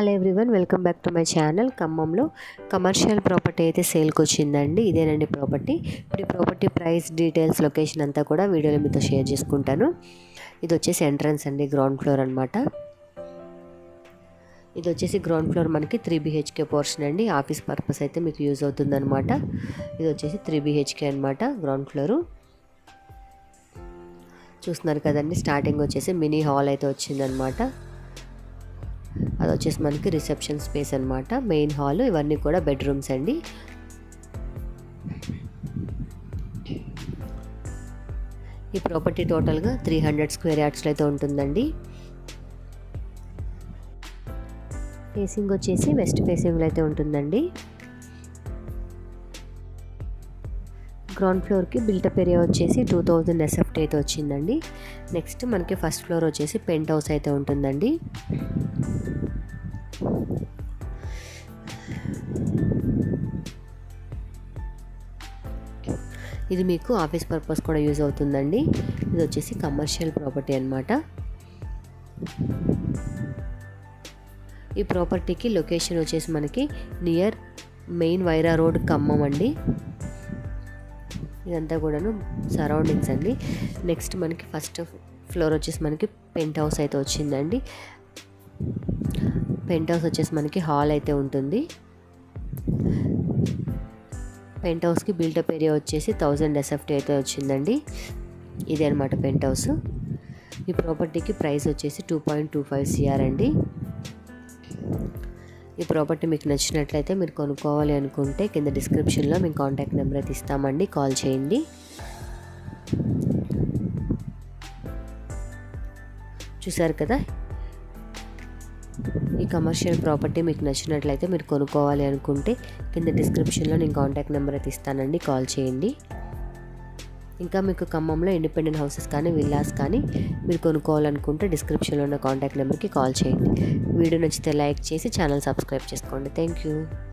Hello everyone welcome back to my channel. ఖమ్మంలో commercial property అయితే సేల్కి వచ్చిందండి ఇదేనండి ప్రాపర్టీ. ఇప్పుడు ఈ ప్రాపర్టీ ప్రైస్ డీటెయిల్స్ లొకేషన్ అంతా కూడా వీడియోలో మీతో షేర్ చేసుకుంటాను. ఇది వచ్చేసి ఎంట్రన్స్ అండి గ్రౌండ్ ఫ్లోర్ అనమాట ఇది వచ్చేసి గ్రౌండ్ ఫ్లోర్ మనకి త్రీ బీహెచ్కే పోర్షన్ అండి. ఆఫీస్ పర్పస్ అయితే మీకు యూజ్ అవుతుందన్నమాట. ఇది వచ్చేసి త్రీ బీహెచ్కే అనమాట గ్రౌండ్ ఫ్లోరు. చూస్తున్నారు కదండి స్టార్టింగ్ వచ్చేసి మినీ హాల్ అయితే వచ్చిందనమాట అది వచ్చేసి మనకి రిసెప్షన్ స్పేస్ అనమాట మెయిన్ హాల్ ఇవన్నీ కూడా బెడ్రూమ్స్ అండి. ఈ ప్రాపర్టీ టోటల్గా త్రీ హండ్రెడ్ స్క్వేర్ యార్డ్స్లో అయితే ఉంటుందండి. ఫేసింగ్ వచ్చేసి వెస్ట్ ఫేసింగ్లో అయితే ఉంటుందండి. గ్రౌండ్ ఫ్లోర్కి బిల్టప్ ఏరియా వచ్చేసి టూ థౌజండ్ ఎసెప్ట్ అయితే వచ్చిందండి. నెక్స్ట్ మనకి ఫస్ట్ ఫ్లోర్ వచ్చేసి పెంట్ హౌస్ అయితే ఉంటుందండి. ఇది మీకు ఆఫీస్ పర్పస్ కూడా యూజ్ అవుతుందండి. ఇది వచ్చేసి కమర్షియల్ ప్రాపర్టీ అనమాట ఈ ప్రాపర్టీకి లొకేషన్ వచ్చేసి మనకి near main Wyra road Khammam అండి. ఇదంతా కూడాను సరౌండింగ్స్ అండి. నెక్స్ట్ మనకి ఫస్ట్ ఫ్లోర్ వచ్చేసి మనకి పెంట్ హౌస్ అయితే వచ్చిందండి. పెంట్ హౌస్ వచ్చేసి మనకి హాల్ అయితే ఉంటుంది. పెంట్ హౌస్కి బిల్డప్ ఏరియా వచ్చేసి థౌజండ్ ఎస్ఎఫ్టీ అయితే వచ్చిందండి. ఇదే అనమాట పెంట్ హౌస్ ఈ ప్రాపర్టీకి ప్రైస్ వచ్చేసి two point two five CR అండి. ఈ ప్రాపర్టీ మీకు నచ్చినట్లయితే మీరు కొనుక్కోవాలి అనుకుంటే కింద డిస్క్రిప్షన్లో మీ కాంటాక్ట్ నెంబర్ అయితే ఇస్తామండి. కాల్ చేయండి. చూసారు కదా? ఈ కమర్షియల్ ప్రాపర్టీ మీకు నచ్చినట్లయితే మీరు కొనుక్కోవాలి అనుకుంటే కింద డిస్క్రిప్షన్లో నేను కాంటాక్ట్ నెంబర్ అయితే ఇస్తానండి. కాల్ చేయండి. ఇంకా మీకు ఖమ్మంలో ఇండిపెండెంట్ హౌసెస్ కానీ విల్లాస్ కానీ మీరు కొనుక్కోవాలనుకుంటే డిస్క్రిప్షన్లో ఉన్న కాంటాక్ట్ నెంబర్కి కాల్ చేయండి. వీడియో నచ్చితే లైక్ చేసి ఛానల్ సబ్స్క్రైబ్ చేసుకోండి. Thank you.